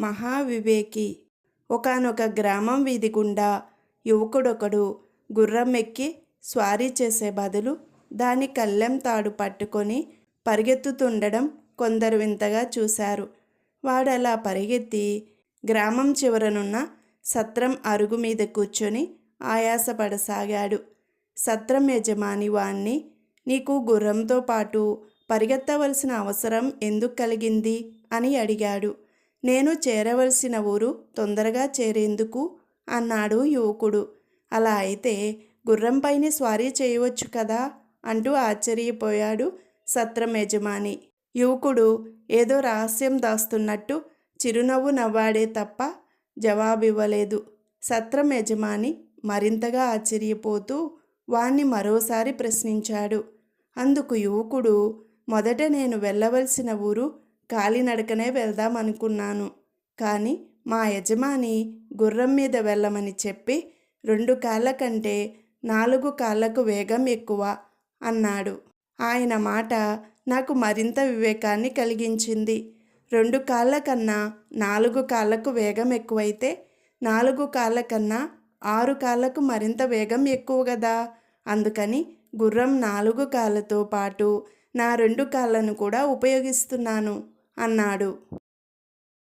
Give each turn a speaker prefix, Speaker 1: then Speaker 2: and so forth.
Speaker 1: మహావివేకి. ఒకానొక గ్రామం వీధి గుండా యువకుడొకడు గుర్రం ఎక్కి స్వారీ చేసే బదులు దాని కళ్ళెం తాడు పట్టుకొని పరిగెత్తుతుండడం కొందరు వింతగా చూశారు. వాడలా పరిగెత్తి గ్రామం చివరనున్న సత్రం అరుగు మీద కూర్చొని ఆయాసపడసాగాడు. సత్రం యజమాని వాణ్ణి నీకు గుర్రంతో పాటు పరిగెత్తవలసిన అవసరం ఎందుకు కలిగింది? అని అడిగాడు. నేను చేరవలసిన ఊరు తొందరగా చేరేందుకు అన్నాడు యువకుడు. అలా అయితే గుర్రంపైనే స్వారీ చేయవచ్చు కదా? అంటూ ఆశ్చర్యపోయాడు సత్రం యజమాని. యువకుడు ఏదో రహస్యం దాస్తున్నట్టు చిరునవ్వు నవ్వాడే తప్ప జవాబివ్వలేదు. సత్రం యజమాని మరింతగా ఆశ్చర్యపోతూ వాణ్ణి మరోసారి ప్రశ్నించాడు. అందుకు యువకుడు మొదట నేను వెళ్ళవలసిన ఊరు కాలినడకనే వెళ్దాం అనుకున్నాను కానీ మా యజమాని గుర్రం మీద వెళ్ళమని చెప్పి రెండు కాళ్ళ కంటే నాలుగు కాళ్ళకు వేగం ఎక్కువ అన్నాడు. ఆయన మాట నాకు మరింత వివేకాన్ని కలిగించింది. రెండు కాళ్ళ కన్నా నాలుగు కాళ్ళకు వేగం ఎక్కువైతే నాలుగు కాళ్ళ కన్నా ఆరు కాళ్ళకు మరింత వేగం ఎక్కువ కదా అందుకని గుర్రం నాలుగు కాళ్ళతో పాటు నా రెండు కాళ్ళను కూడా ఉపయోగిస్తున్నాను. అన్నాడు.